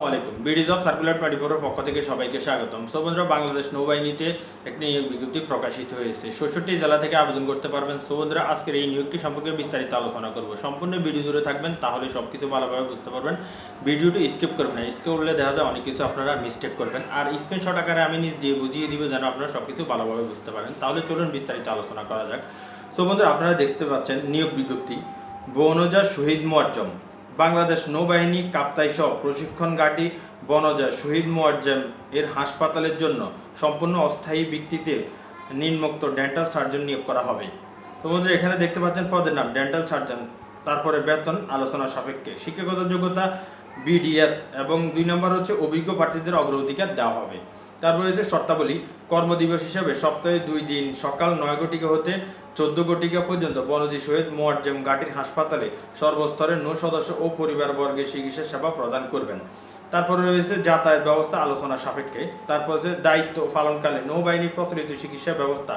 আলাইকুম বিডিজ of circular twenty ফোরের পক্ষ থেকে সবাইকে স্বাগতম। সো বাংলাদেশ নৌবাহিনীতে একটি নিয়োগ বিজ্ঞপ্তি প্রকাশিত হয়েছে। ষষ্ঠটি জেলা থেকে আবেদন করতে পারবেন। সো আজকের এই নিয়োগটি সম্পর্কে বিস্তারিত আলোচনা করব। সম্পূর্ণ ভিডিও জুড়ে থাকবেন, তাহলে সব কিছু ভালোভাবে বুঝতে পারবেন। ভিডিওটি স্কিপ করবেন না। স্কিপ করলে দেখা যায় অনেক কিছু আপনারা মিস্টেক করবেন। আর স্ক্রিনশট আকারে আমি নিজ দিয়ে বুঝিয়ে দিব, যেন আপনারা সব কিছু ভালোভাবে বুঝতে পারেন। তাহলে চলুন বিস্তারিত আলোচনা করা যাক। সো বন্ধুরা, আপনারা দেখতে পাচ্ছেন নিয়োগ বিজ্ঞপ্তি। বনজা শহীদ মোয়াজ্জম বাংলাদেশ নৌবাহিনী, কাপ্তাই সহ প্রশিক্ষণ ঘাঁটি বনজা শহীদ মোয়াজ্জেম এর হাসপাতালের জন্য সম্পূর্ণ অস্থায়ী ভিত্তিতে নিম্নোক্ত ডেন্টাল সার্জন নিয়োগ করা হবে। তো বন্ধুরা, এখানে দেখতে পাচ্ছেন পদের নাম, ডেন্টাল সার্জন। তারপরে বেতন, আলোচনা সাপেক্ষে। শিক্ষাগত যোগ্যতা, বিডিএস এবং দুই নম্বর হচ্ছে অভিজ্ঞ প্রার্থীদের অগ্রাধিকার দেওয়া হবে। তারপরে হচ্ছে শর্তাবলী, কর্মদিবস হিসাবে সপ্তাহে দুই দিন, সকাল নয় ঘটিকা হতে চোদ্দ ঘটিকা পর্যন্ত বনজি শহীদ মোয়াজ্জেম ঘাটির হাসপাতালে সর্বস্তরের নৌ সদস্য ও পরিবারবর্গের চিকিৎসা সেবা প্রদান করবেন। তারপরে রয়েছে যাতায়াত ব্যবস্থা আলোচনা সাপেক্ষে। তারপর দায়িত্ব পালনকালে নৌবাহিনীর প্রচলিত চিকিৎসা ব্যবস্থা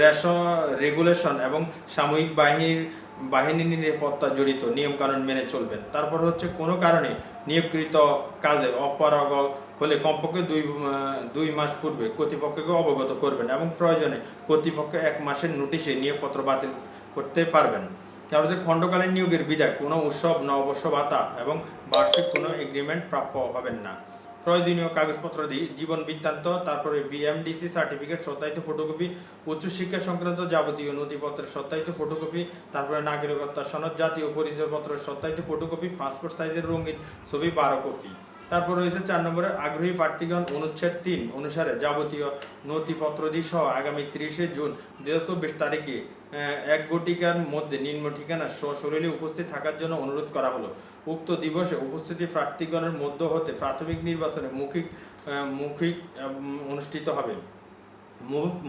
রেশন রেগুলেশন এবং সাময়িক বাহিনীর বাহিনী নিরাপত্তা জড়িত নিয়মকানুন মেনে চলবেন। তারপর হচ্ছে কোনো কারণে নিয়োগকৃত কাজে অপারগ হলে কমপক্ষে দুই দুই মাস পূর্বে কর্তৃপক্ষকে অবগত করবেন এবং প্রয়োজনে কর্তৃপক্ষ এক মাসের নোটিশে নিয়োগপত্র বাতিল করতে পারবেন। তারপর হচ্ছে খণ্ডকালীন নিয়োগের বিধায় কোনো উৎসব নববর্ষ ভাতা এবং বার্ষিক কোনো এগ্রিমেন্ট প্রাপ্য হবেন না। প্রয়োজনীয় কাগজপত্র দিয়ে জীবন বৃত্তান্ত, তারপরে বিএমডিসি সার্টিফিকেট সত্যায়িত ফটোকপি উচ্চশিক্ষা সংক্রান্ত যাবতীয় নথিপত্রের সত্যায়িত ফটোকপি তারপরে নাগরিকত্ব সনদ, জাতীয় পরিচয়পত্রের সত্যায়িত ফটোকপি পাসপোর্ট সাইজের রঙিন ছবি, বারো কপি। তারপর রয়েছে চার নম্বরে, আগ্রহী প্রার্থীগণ, অনুচ্ছেদ তিন অনুসারে যাবতীয় নথিপত্রাদি সহ আগামী তিরিশে জুন দু হাজার চব্বিশ তারিখে এক গটিকার মধ্যে নিম্ন ঠিকানা সশরীরে উপস্থিত থাকার জন্য অনুরোধ করা হলো। উক্ত দিবসে উপস্থিতি প্রার্থীগণের মধ্য হতে প্রাথমিক নির্বাচনে মৌখিক মুখিক অনুষ্ঠিত হবে।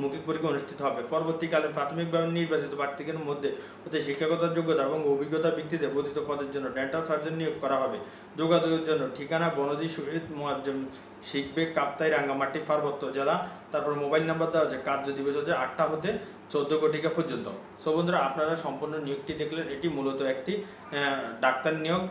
মৌখিক পরীক্ষা অনুষ্ঠিত হবে। পরবর্তীকালে প্রাথমিকভাবে নির্বাচিত প্রার্থীদের মধ্যে হতে শিক্ষাগত যোগ্যতা এবং অভিজ্ঞতা ভিত্তিতে বর্ধিত পদের জন্য ডেন্টাল সার্জন নিয়োগ করা হবে। যোগাযোগের জন্য ঠিকানা, বনজি শহীদ মোয়াজ্জম শিখবে কাপ্তাই রাঙ্গামাটি পার্বত্য জেলা। তারপর মোবাইল নাম্বার দেওয়া আছে কার্য দিবস হচ্ছে আটটা হতে চোদ্দ কোটিকা পর্যন্ত। সো বন্ধুরা, আপনারা সম্পূর্ণ নিয়োগটি দেখলেন। এটি মূলত একটি ডাক্তার নিয়োগ।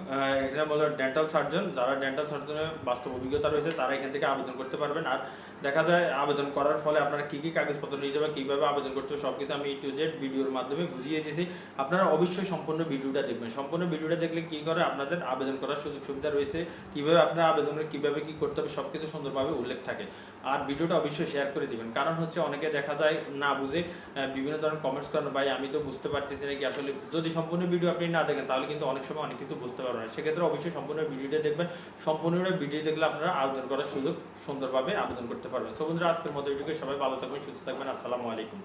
এখানে বলা ডেন্টাল সার্জন যারা ডেন্টাল সার্জনের বাস্তব অভিজ্ঞতা রয়েছে, তারা এখান থেকে আবেদন করতে পারবেন। আর দেখা যায়, আবেদন করার ফলে আপনারা কী কী কাগজপত্র নিতে হবে কীভাবে আবেদন করতে হবে সব কিছু আমি টু জেড ভিডিওর মাধ্যমে বুঝিয়ে দিয়েছি। আপনারা অবশ্যই সম্পূর্ণ ভিডিওটা দেখবেন। সম্পূর্ণ ভিডিওটা দেখলে কী করে, আপনাদের আবেদন করার সুযোগ সুবিধা রয়েছে, কীভাবে আপনারা আবেদন করে কীভাবে কী করতে হবে সব কিছু সুন্দরভাবে উল্লেখ থাকে। আর ভিডিওটা অবশ্যই শেয়ার করে দিবেন। কারণ হচ্ছে, অনেকে দেখা যায় না বুঝে বিভিন্ন ধরনের কমেন্টস করেন, ভাই, আমি তো বুঝতে পারতেছি না কি আসলে যদি সম্পূর্ণ ভিডিও আপনি না দেখেন, তাহলে কিন্তু অনেক সময় অনেক কিছু বুঝতে পারবেন না। সেক্ষেত্রে অবশ্যই সম্পূর্ণ ভিডিওটা দেখবেন। সম্পূর্ণ ভিডিও দেখলে আপনারা আবেদন করার সুযোগ সুন্দরভাবে আবেদন করতে পারবেন। সো আজকের মতো ভিডিওকে সবাই ভালো থাকবেন, সুস্থ থাকবেন। আসসালামু আলাইকুম।